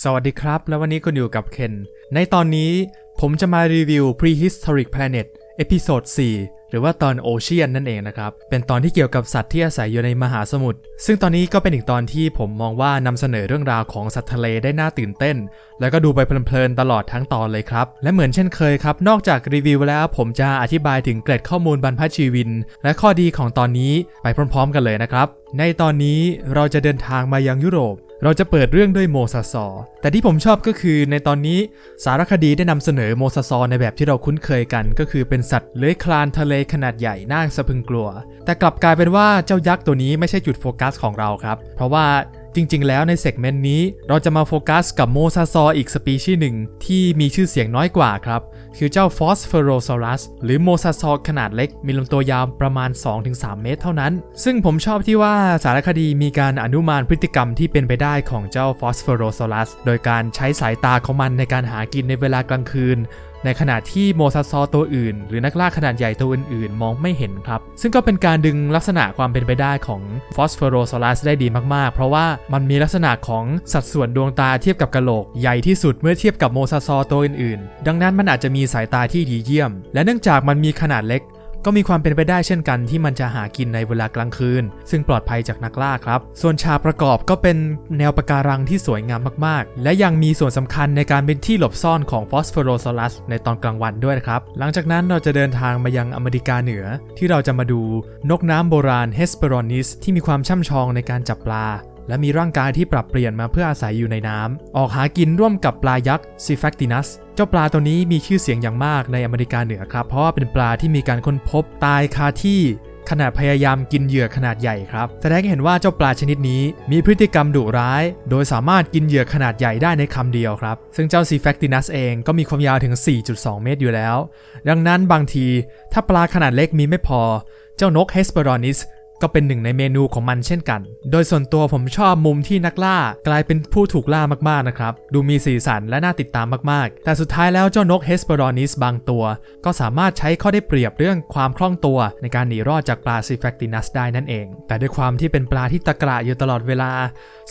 สวัสดีครับ แล้ววันนี้คุณอยู่กับเคน ในตอนนี้ผมจะมารีวิว Prehistoric Planet เอพิโซด4หรือว่าตอนโอเชียนนั่นเองนะครับ เป็นตอนที่เกี่ยวกับสัตว์ที่อาศัยอยู่ในมหาสมุทรซึ่งตอนนี้ก็เป็นอีกตอนที่ผมมองว่านำเสนอเรื่องราวของสัตว์ทะเลได้น่าตื่นเต้น แล้วก็ดูไปเพลินๆตลอดทั้งตอนเลยครับ และเหมือนเช่นเคยครับ นอกจากรีวิวแล้วผมจะอธิบายถึงเกร็ดข้อมูลบรรพชีวิน และข้อดีของตอนนี้ไปพร้อม ๆ กันเลยนะครับในตอนนี้เราจะเดินทางมายังยุโรป เราจะเปิดเรื่องด้วยโมซาซอร์แต่ที่ผมชอบก็คือในตอนนี้สารคดีได้นำเสนอโมซาซอร์ในแบบที่เราคุ้นเคยกัน ก็คือเป็นสัตว์เลื้อยคลานทะเลขนาดใหญ่น่าสะพึงกลัว แต่กลับกลายเป็นว่าเจ้ายักษ์ตัวนี้ไม่ใช่จุดโฟกัสของเราครับ เพราะว่า จริงๆ แล้วในเซกเมนต์นี้ เราจะมาโฟกัสกับโมซาซอร์อีกสปีชีส์หนึ่งที่มีชื่อเสียงน้อยกว่าครับ คือเจ้าฟอสเฟโรซอรัสหรือโมซาซอร์ขนาดเล็ก มีลำตัวยาวประมาณ 2-3 เมตรเท่านั้น ซึ่งผมชอบที่ว่าสารคดีมีการอนุมานพฤติกรรมที่เป็นไปได้ของเจ้าฟอสเฟโรซอรัสโดยการใช้สายตาของมันในการหากินในเวลากลางคืน ในขณะที่โมซาซอร์ตัวอื่น หรือนักล่าขนาดใหญ่ตัวอื่นๆ มองไม่เห็นครับ ซึ่งก็เป็นการดึงลักษณะความเป็นไปได้ของฟอสเฟโรซอรัสได้ดีมากๆ เพราะว่ามันมีลักษณะของสัดส่วนดวงตาเทียบกับกะโหลกใหญ่ที่สุดเมื่อเทียบกับโมซาซอร์ตัวอื่นๆ ดังนั้นมันอาจจะมีสายตาที่ดีเยี่ยม และเนื่องจากมันมีขนาดเล็ก ก็มีความเป็นไปได้เช่นกันที่มันจะหากินในเวลากลางคืน ซึ่งปลอดภัยจากนักล่าครับ ส่วนฉากประกอบก็เป็นแนวปะการังที่สวยงามมากๆ และยังมีส่วนสำคัญในการเป็นที่หลบซ่อนของฟอสฟอโรซอรัสในตอนกลางวันด้วยครับ หลังจากนั้นเราจะเดินทางมายังอเมริกาเหนือ ที่เราจะมาดูนกน้ำโบราณเฮสเปรอนิสที่มีความช่ำชองในการจับปลาและมีร่างกายที่ปรับเปลี่ยนมาเพื่ออาศัยอยู่ในน้ำ ออกหากินร่วมกับปลายักษ์ซิแฟ a กตินัส เจ้าปลาตัวนี้มีชื่อเสียงอย่างมากในอเมริกาเหนือครับ เพราะว่าเป็นปลาที่มีการค้นพบตายคาที่ขณะพยายามกินเหยื่อขนาดใหญ่ครับ แสดงให้เห็นว่าเจ้าปลาชนิดนี้มีพฤติกรรมดุร้าย โดยสามารถกินเหยื่อขนาดใหญ่ได้ในคำเดียวครับ ซึ่งเจ้าซีแฟกตินัสเองก็มีความยาวถึง 4.2 เมตรอยู่แล้ว ดังนั้นบางทีถ้าปลาขนาดเล็กมีไม่พอ เจ้านกเฮสเปอรอนิส ก็เป็นหนึ่งในเมนูของมันเช่นกัน โดยส่วนตัวผมชอบมุมที่นักล่ากลายเป็นผู้ถูกล่ามากๆนะครับ ดูมีสีสันและน่าติดตามมากๆ แต่สุดท้ายแล้วเจ้านกเฮสเปอรอนิสบางตัว ก็สามารถใช้ข้อได้เปรียบเรื่องความคล่องตัว ในการหนีรอดจากปลาซิแฟกตินัสได้นั่นเอง แต่ด้วยความที่เป็นปลาที่ตะกระอยู่ตลอดเวลา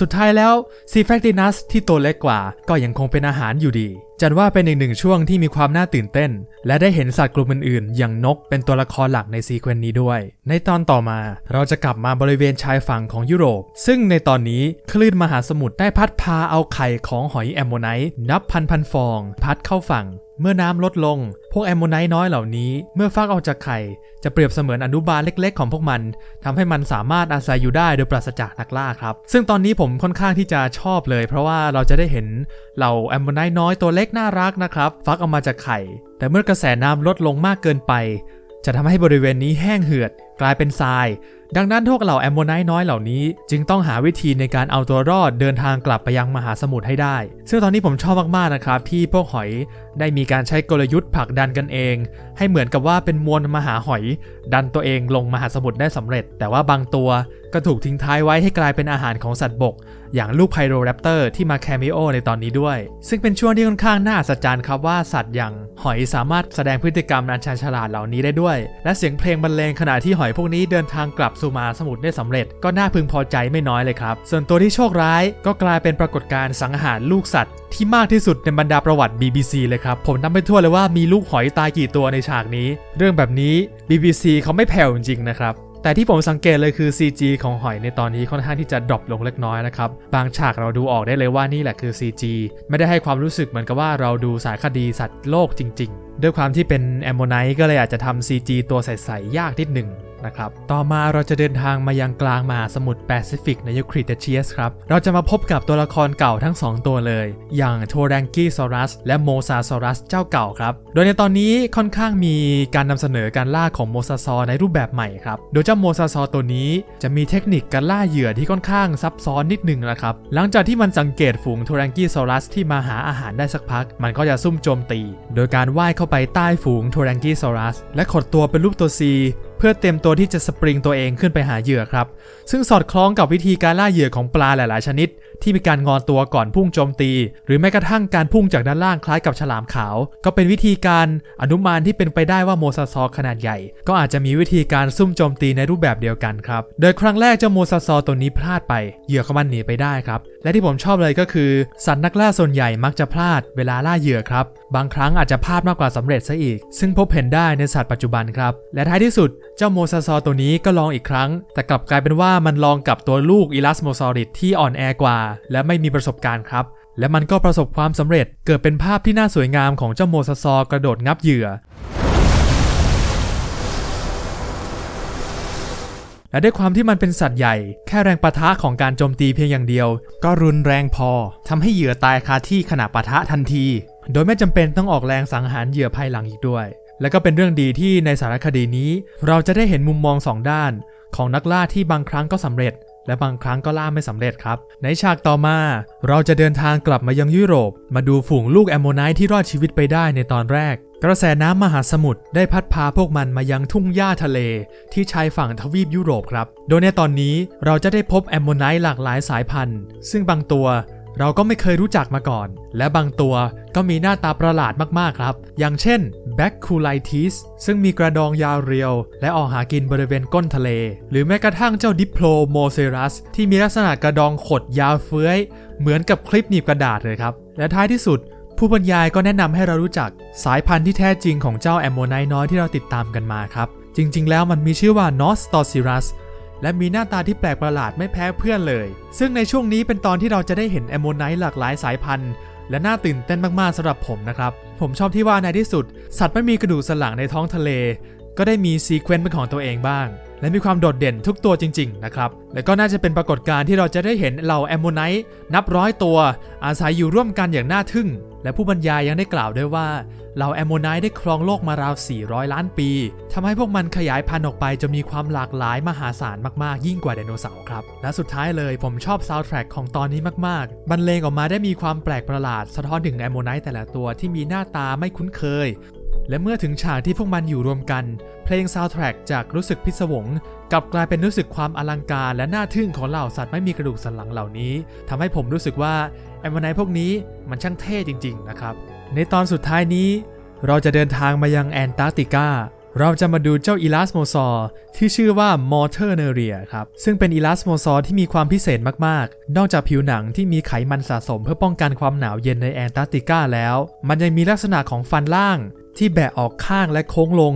สุดท้ายแล้วซีแฟกตินัสที่ตัวเล็กกว่า ก็ยังคงเป็นอาหารอยู่ดีจันว่าเป็นอีกหนึ่งช่วงที่มีความน่าตื่นเต้น และได้เห็นสัตว์กลุ่มอื่นๆ อย่างนกเป็นตัวละครหลักในซีเควนต์นี้ด้วย ในตอนต่อมาเราราจะกลับมาบริเวณชายฝั่งของยุโรป ซึ่งในตอนนี้คลื่นมหาสมุทรได้พัดพาเอาไข่ของหอยแอมโมไนต์นับพันพันฟอง พัดเข้าฝั่ง เมื่อน้ำลดลง พวกแอมโมไนต์น้อยเหล่านี้ เมื่อฟักออกจากไข่ จะเปรียบเสมือนอนุบาลเล็ก ๆ ของพวกมันทำให้มันสามารถอาศัยอยู่ได้โดยปราศจากนักล่าครับ ซึ่งตอนนี้ผมค่อนข้างที่จะชอบเลย เพราะว่าเราจะได้เห็นเหล่าแอมโมไนต์น้อยตัวเล็กน่ารักนะครับฟักออกมาจากไข่ แต่เมื่อกระแสน้ำลดลงมากเกินไป จะทำให้บริเวณนี้แห้งเหือดกลายเป็นทราย ดังนั้นพวกเหล่าแอมโมไนท์น้อยเหล่านี้ จึงต้องหาวิธีในการเอาตัวรอดเดินทางกลับไปยังมหาสมุทรให้ได้ ซึ่งตอนนี้ผมชอบมากๆนะครับ ที่พวกหอยได้มีการใช้กลยุทธ์ผลักดันกันเอง ให้เหมือนกับว่าเป็นมวลมหาหอย ดันตัวเองลงมหาสมุทรได้สำเร็จ แต่ว่าบางตัว ก็ถูกทิ้งท้ายไว้ให้กลายเป็นอาหารของสัตว์บก อย่างลูกไพโรแรปเตอร์ที่มาแคมิโอในตอนนี้ด้วย ซึ่งเป็นช่วงที่ค่อนข้างน่าอัศจรรย์ครับว่าสัตว์อย่างหอยสามารถแสดงพฤติกรรมอันชาญฉลาดเหล่านี้ได้ด้วย และเสียงเพลงบรรเลงขณะที่หอยพวกนี้เดินทางกลับสู่มาสมุทรได้สำเร็จ ก็น่าพึงพอใจไม่น้อยเลยครับ ส่วนตัวที่โชคร้ายก็กลายเป็นปรากฏการณ์สังหารลูกสัตว์ ที่มากที่สุดในบรรดาประวัติ BBC เลยครับผมนับไม่ทั่วเลยว่ามีลูกหอยตายกี่ตัวในฉากนี้ เรื่องแบบนี้ BBC เขาไม่แผ่วจริงๆนะครับ แต่ที่ผมสังเกตเลยคือ CG ของหอยในตอนนี้ค่อนข้างที่จะดรอปลงเล็กน้อยนะครับ บางฉากเราดูออกได้เลยว่านี่แหละคือ CG ไม่ได้ให้ความรู้สึกเหมือนกับว่าเราดูสารคดีสัตว์โลกจริง ๆ ด้วยความที่เป็นแอมโมไนต์ก็เลยอาจจะทำ CG ตัวใสๆยากนิดหนึ่ง นะครับ ต่อมาเราจะเดินทางมายังกลางมหาสมุทรแปซิฟิกในยุคคริเทเชียสครับ เราจะมาพบกับตัวละครเก่าทั้ง 2 ตัวเลย อย่างโทแรงกี้ซอรัสและโมซาซอรัสเจ้าเก่าครับ โดยในตอนนี้ค่อนข้างมีการนำเสนอการล่าของโมซาซอในรูปแบบใหม่ครับ โดยเจ้าโมซาซอตัวนี้จะมีเทคนิคการล่าเหยื่อที่ค่อนข้างซับซ้อนนิดหนึงนะครับ หลังจากที่มันสังเกตฝูงโทแรงกี้ซอรัสที่มาหาอาหารได้สักพัก มันก็จะซุ่มโจมตี โดยการว่ายเข้าไปใต้ฝูงโทแรงกี้ซอรัสและขดตัวเป็นรูปตัว C เพื่อเตรียมตัวที่จะสปริงตัวเองขึ้นไปหาเหยื่อครับ ซึ่งสอดคล้องกับวิธีการล่าเหยื่อของปลาหลาย ๆ ชนิด ที่มีการงอนตัวก่อนพุ่งโจมตี หรือแม้กระทั่งการพุ่งจากด้านล่างคล้ายกับฉลามขาว ก็เป็นวิธีการอนุมานที่เป็นไปได้ว่าโมซาซอร์ขนาดใหญ่ ก็อาจจะมีวิธีการซุ่มโจมตีในรูปแบบเดียวกันครับ โดยครั้งแรกเจ้าโมซาซอร์ตัวนี้พลาดไป เหยื่อของมันหนีไปได้ครับ และที่ผมชอบเลยก็คือ สัตว์นักล่าส่วนใหญ่มักจะพลาดเวลาล่าเหยื่อครับ บางครั้งอาจจะพลาดมากกว่าสำเร็จซะอีก ซึ่งพบเห็นได้ในสัตว์ปัจจุบันครับ และท้ายที่สุดเจ้าโมซาซอร์ตัวนี้ก็ลองอีกครั้ง แต่กลับกลายเป็นว่ามันลองกับตัวลูกอีลัสโมซอริดที่อ่อนแอกว่าและไม่มีประสบการณ์ครับ และมันก็ประสบความสำเร็จเกิดเป็นภาพที่น่าสวยงามของเจ้าโมซาซอร์กระโดดงับเหยื่อและด้วยความที่มันเป็นสัตว์ใหญ่ แค่แรงปะทะของการโจมตีเพียงอย่างเดียว ก็รุนแรงพอทำให้เหยื่อตายคาที่ขณะปะทะทันที โดยไม่จำเป็นต้องออกแรงสังหารเหยื่อภายหลังอีกด้วย และก็เป็นเรื่องดีที่ในสารคดีนี้ เราจะได้เห็นมุมมองสองด้าน ของนักล่าที่บางครั้งก็สำเร็จ และบางครั้งก็ล่าไม่สำเร็จครับ ในฉากต่อมา เราจะเดินทางกลับมายังยุโรป มาดูฝูงลูกแอมโมไนท์ที่รอดชีวิตไปได้ในตอนแรก กระแสน้ำมหาสมุทรได้พัดพาพวกมันมายังทุ่งหญ้าทะเล ที่ชายฝั่งทวีปยุโรปครับ โดยในตอนนี้เราจะได้พบแอมโมไนท์หลากหลายสายพันธุ์ ซึ่งบางตัว เราก็ไม่เคยรู้จักมาก่อน และบางตัวก็มีหน้าตาประหลาดมากๆครับ อย่างเช่น b a c c u l i t i s ซึ่งมีกระดองยาวเรียว และออกหากินบริเวณก้นทะเล หรือแม้กระทั่งเจ้า Diplomoceras ที่มีลักษณะกระดองขดยาวเฟื้อย เหมือนกับคลิปหนีบกระดาษเลยครับ และท้ายที่สุด ผู้บรรยายก็แนะนำให้เรารู้จัก สายพันธุ์ที่แท้จริงของเจ้าแอมโมไนน้อยที่เราติดตามกันมาครับ จริง ๆ แล้วมันมีชื่อว่า n o s t o c i r u s และมีหน้าตาที่แปลกประหลาดไม่แพ้เพื่อนเลย ซึ่งในช่วงนี้เป็นตอนที่เราจะได้เห็นแอมโมไนท์หลากหลายสายพันธุ์และน่าตื่นเต้นมากๆสำหรับผมนะครับ ผมชอบที่ว่าในที่สุด สัตว์ไม่มีกระดูกสันหลังในท้องทะเล ก็ได้มีซีเควนต์เป็นของตัวเองบ้าง และมีความโดดเด่นทุกตัวจริง ๆ นะครับ และก็น่าจะเป็นปรากฏการณ์ที่เราจะได้เห็นเหล่าแอมโมไนต์นับร้อยตัว อาศัยอยู่ร่วมกันอย่างน่าทึ่ง และผู้บรรยายยังได้กล่าวด้วยว่าเหล่าแอมโมไนต์ได้ครองโลกมาราว 400 ล้านปีทำให้พวกมันขยายพันธุ์ออกไปจนมีความหลากหลายมหาศาลมากๆ ยิ่งกว่าไดโนเสาร์ครับ และสุดท้ายเลยผมชอบซาวด์แทร็กของตอนนี้มากๆ บรรเลงออกมาได้มีความแปลกประหลาด สะท้อนถึงแอมโมไนต์แต่ละตัวที่มีหน้าตาไม่คุ้นเคย และเมื่อถึงฉากที่พวกมันอยู่รวมกัน เพลงซาวด์แทร็กจากรู้สึกพิศวงกลับกลายเป็นรู้สึกความอลังการและน่าทึ่งของเหล่าสัตว์ไม่มีกระดูกสันหลังเหล่านี้ทำให้ผมรู้สึกว่าแอมโมไนพวกนี้มันช่างเท่จริง ๆ นะครับ ในตอนสุดท้ายนี้ เราจะเดินทางมายังแอนตาร์กติกาเราจะมาดูเจ้าอีลาสโมซอร์ที่ชื่อว่ามอเทอร์เนเรียครับ ซึ่งเป็นอีลาสโมซอร์ที่มีความพิเศษมาก ๆ นอกจากผิวหนังที่มีไขมันสะสมเพื่อป้องกันความหนาวเย็นในแอนตาร์กติกาแล้ว มันยังมีลักษณะของฟันล่าง ที่แบะออกข้างและโค้งลง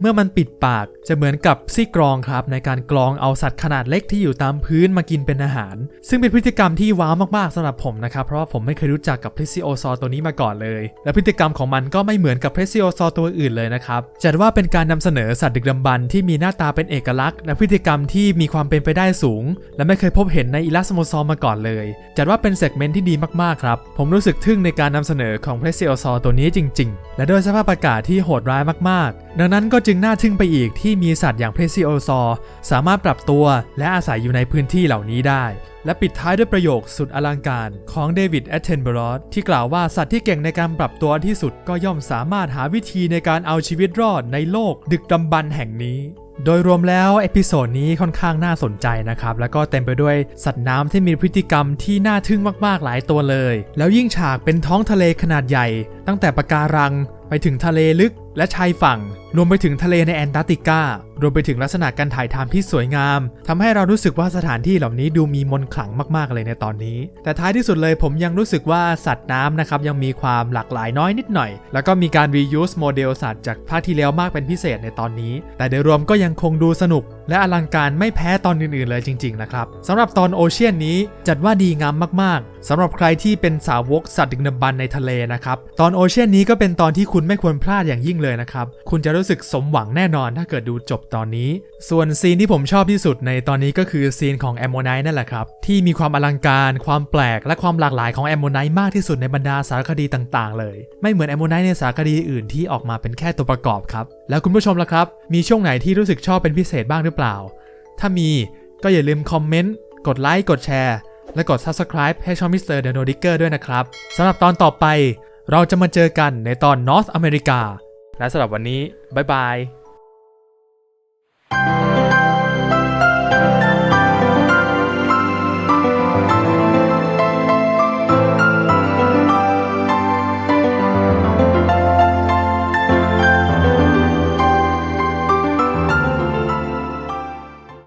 เมื่อมันปิดปากจะเหมือนกับซี่กรองครับในการกรองเอาสัตว์ขนาดเล็กที่อยู่ตามพื้นมากินเป็นอาหาร ซึ่งเป็นพฤติกรรมที่ว้าวมากๆสำหรับผมนะครับ เพราะว่าผมไม่เคยรู้จักกับเพรสซิโอซอตัวนี้มาก่อนเลย และพฤติกรรมของมันก็ไม่เหมือนกับเพรสซิโอซอตัวอื่นเลยนะครับ จัดว่าเป็นการนำเสนอสัตว์ดึกดำบรรที่มีหน้าตาเป็นเอกลักษณ์ และพฤติกรรมที่มีความเป็นไปได้สูง และไม่เคยพบเห็นในอีลาสโมซอมาก่อนเลย จัดว่าเป็นเซกเมนต์ที่ดีมากๆครับผมรู้สึกทึ่งในการนำเสนอของเพรสซิโอซอตัวนี้จริง ๆ และด้วยสภาพอากาศที่โหดร้ายมากๆ ดังนั้นก็จึงน่าทึ่งไปอีกที่มีสัตว์อย่างเพรซิโอซอร์สามารถปรับตัวและอาศัยอยู่ในพื้นที่เหล่านี้ได้ และปิดท้ายด้วยประโยคสุดอลังการของเดวิดแอตเทนเบรอดที่กล่าวว่าสัตว์ที่เก่งในการปรับตัวที่สุดก็ย่อมสามารถหาวิธีในการเอาชีวิตรอดในโลกดึกดำบรรพ์แห่งนี้โดยรวมแล้วเอพิโซดนี้ค่อนข้างน่าสนใจนะครับ แล้วก็เต็มไปด้วยสัตว์น้ำที่มีพฤติกรรมที่น่าทึ่งมากๆหลายตัวเลย แล้วยิ่งฉากเป็นท้องทะเลขนาดใหญ่ ตั้งแต่ปะการังไปถึงทะเลลึกและชายฝั่ง รวมไปถึงทะเลในแอนตาร์กติกา รวมไปถึงลักษณะการถ่ายทำที่สวยงามทำให้เรารู้สึกว่าสถานที่เหล่านี้ดูมีมนต์ขลังมากๆเลยในตอนนี้ แต่ท้ายที่สุดเลยผมยังรู้สึกว่าสัตว์น้ำนะครับยังมีความหลากหลายน้อยนิดหน่อย แล้วก็มีการ reuse โมเดลสัตว์จากภาคที่แล้วมากเป็นพิเศษในตอนนี้ แต่โดยรวมก็ยังคงดูสนุก และอลังการไม่แพ้ตอนอื่นๆเลยจริง ๆ นะครับสำหรับตอนโอเชียนนี้จัดว่าดีงามมากๆสำหรับใครที่เป็นสาวกสัตว์ดึกดำบรรในทะเลนะครับ ตอนโอเชียนนี้ก็เป็นตอนที่คุณไม่ควรพลาดอย่างยิ่งเลยนะครับ คุณจะรู้สึกสมหวังแน่นอนถ้าเกิดดูจบตอนนี้ ส่วนซีนที่ผมชอบที่สุดในตอนนี้ก็คือซีนของแอมโมไนนั่นแหละครับ ที่มีความอลังการ ความแปลก และความหลากหลายของแอมโมไนมากที่สุดในบรรดาสารคดีต่างๆ เลย ไม่เหมือนแอมโมไนในสารคดีอื่นที่ออกมาเป็นแค่ตัวประกอบครับ แล้วคุณผู้ชมล่ะครับ มีช่วงไหนที่รู้สึกชอบเป็นพิเศษบ้างหรือเปล่า ถ้ามีก็อย่าลืมคอมเมนต์ กดไลค์ กดแชร์ และกด Subscribe ให้ช่องมิสเตอร์เดนโนดิเกอร์ด้วยนะครับสำหรับตอนต่อไป เราจะมาเจอกันในตอน North America และสำหรับวันนี้ บ๊ายบาย